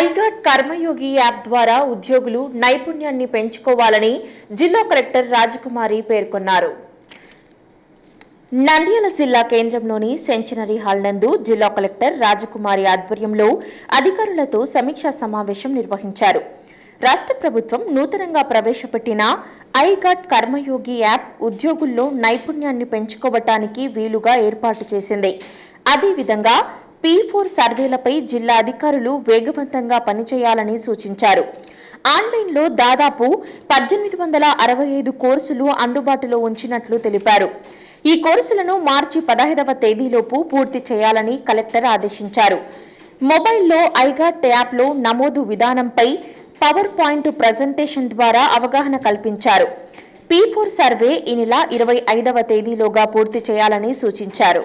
IGOT కర్మయోగి app ద్వారా ఉద్యోగులు నైపుణ్యాన్ని పెంచుకోవాలని జిల్లా కలెక్టర్ రాజకుమారి పేర్కొన్నారు. నంద్యాల జిల్లా కేంద్రంలోని సెంచనరీ హాల్ నందు జిల్లా కలెక్టర్ రాజకుమారి ఆధ్వర్యంలో అధికారులతో సమీక్షా సమావేశం నిర్వహించారు. రాష్ట్ర ప్రభుత్వం నూతనంగా ప్రవేశపెట్టిన ఐగాట్ కర్మయోగి యాప్ ఉద్యోగుల్లో నైపుణ్యాన్ని పెంచుకోవటానికి వీలుగా ఏర్పాటు చేసింది. అదేవిధంగా పీ ఫోర్ సర్వేలపై జిల్లా అధికారులు వేగవంతంగా పనిచేయాలని సూచించారు. ఆన్లైన్లో దాదాపు పద్దెనిమిది వందల అరవై ఐదు కోర్సులు అందుబాటులో ఉంచినట్లు తెలిపారు. ఈ కోర్సులను మార్చి పదహైదవ తేదీలోపు పూర్తి చేయాలని కలెక్టర్ ఆదేశించారు. మొబైల్లో ఐగాట్ యాప్లో నమోదు విధానంపై పవర్ పాయింట్ ప్రజెంటేషన్ ద్వారా అవగాహన కల్పించారు. పీ ఫోర్ సర్వే ఈ నెల ఇరవై ఐదవ తేదీలోగా పూర్తి చేయాలని సూచించారు.